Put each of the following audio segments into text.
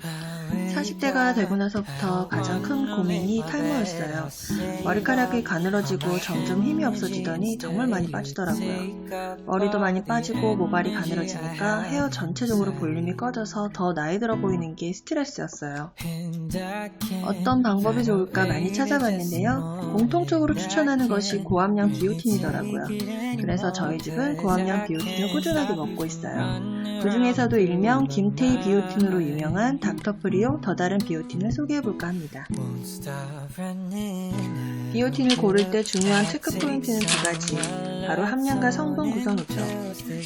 I. 40대가 되고 나서부터 가장 큰 고민이 탈모였어요. 머리카락이 가늘어지고 점점 힘이 없어지더니 정말 많이 빠지더라고요. 머리도 많이 빠지고 모발이 가늘어지니까 헤어 전체적으로 볼륨이 꺼져서 더 나이 들어 보이는 게 스트레스였어요. 어떤 방법이 좋을까 많이 찾아봤는데요. 공통적으로 추천하는 것이 고함량 비오틴이더라고요. 그래서 저희 집은 고함량 비오틴을 꾸준하게 먹고 있어요. 그 중에서도 일명 김태희 비오틴으로 유명한 닥터프리오 더 다른 비오틴을 소개해볼까 합니다. 비오틴을 고를 때 중요한 체크 포인트는 두 가지. 바로 함량과 성분 구성이죠.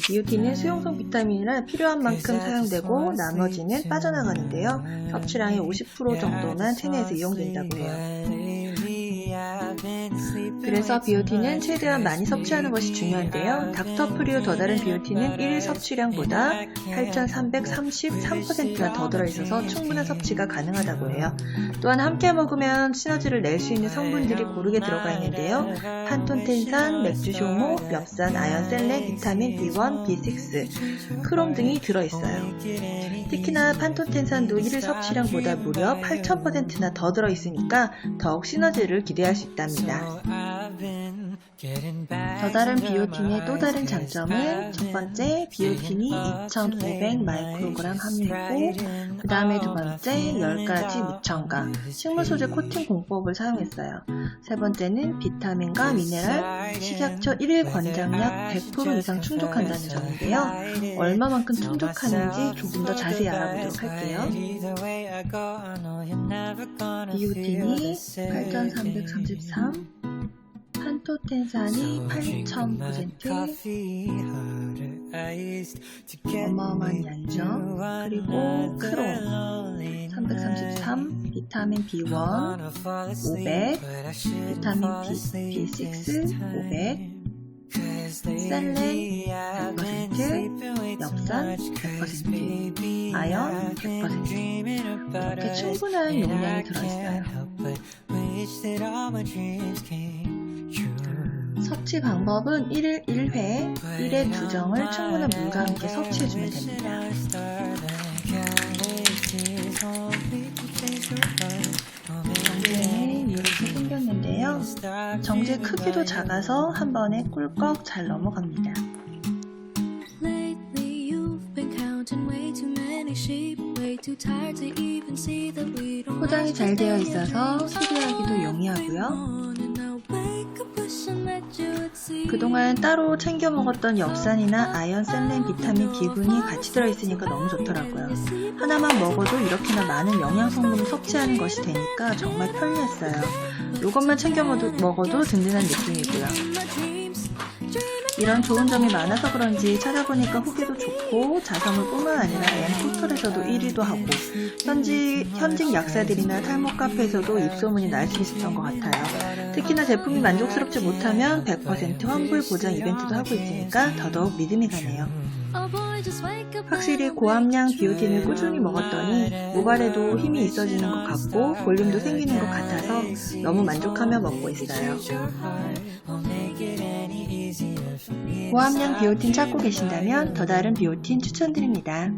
비오틴은 수용성 비타민이라 필요한 만큼 사용되고 나머지는 빠져나가는데요. 섭취량의 50% 정도만 체내에서 이용된다고 해요. 그래서 비오틴은 최대한 많이 섭취하는 것이 중요한데요. 닥터프리오 더 다른 비오틴은 1일 섭취량보다 8,333%나 더 들어있어서 충분한 섭취가 가능하다고 해요. 또한 함께 먹으면 시너지를 낼 수 있는 성분들이 고르게 들어가 있는데요. 판톤텐산, 맥주효모, 엽산, 아연 셀렌, 비타민 B1, B6, 크롬 등이 들어있어요. 특히나 판톤텐산도 1일 섭취량보다 무려 8,000%나 더 들어있으니까 더욱 시너지를 기대할 수 있 답니다. 더 다른 비오틴의 또 다른 장점은 첫 번째 비오틴이 2,500 마이크로그램 함유했고 그 다음에 두 번째 10가지 무첨가 식물 소재 코팅 공법을 사용했어요. 세 번째는 비타민과 미네랄, 식약처 1일 권장량 100% 이상 충족한다는 점인데요. 얼마만큼 충족하는지 조금 더 자세히 알아보도록 할게요. 비오틴이 8,333 판토텐산이 8,000% 어마어마한 양죠. 그리고 크롬 333, 비타민 B1 500, 비타민 B, B6 500, 셀렌 100%, 엽산 100%, 아연 100% 이렇게 충분한 용량이 들어있어요. 섭취 방법은 1일 1회, 1회 2정을 충분한 물과 함께 섭취해주면 됩니다. 정 정제 크기도 작아서 한 번에 꿀꺽 잘 넘어갑니다. 포장이 잘 되어 있어서 수리하기도 용이하고요. 그동안 따로 챙겨 먹었던 엽산이나 아연, 셀렌, 비타민, B군이 같이 들어있으니까 너무 좋더라고요. 하나만 먹어도 이렇게나 많은 영양 성분을 섭취하는 것이 되니까 정말 편리했어요. 이것만 챙겨 먹어도 든든한 느낌이고요. 이런 좋은 점이 많아서 그런지 찾아보니까 후기도 좋고 자성물뿐만 아니라 엠포털에서도 1위도 하고 현지, 현직 약사들이나 탈모 카페에서도 입소문이 날 수 있었던 것 같아요. 특히나 제품이 만족스럽지 못하면 100% 환불 보장 이벤트도 하고 있으니까 더더욱 믿음이 가네요. 확실히 고함량 비오틴을 꾸준히 먹었더니 모발에도 힘이 있어지는 것 같고 볼륨도 생기는 것 같아서 너무 만족하며 먹고 있어요. 고함량 비오틴 찾고 계신다면 더 다른 비오틴 추천드립니다.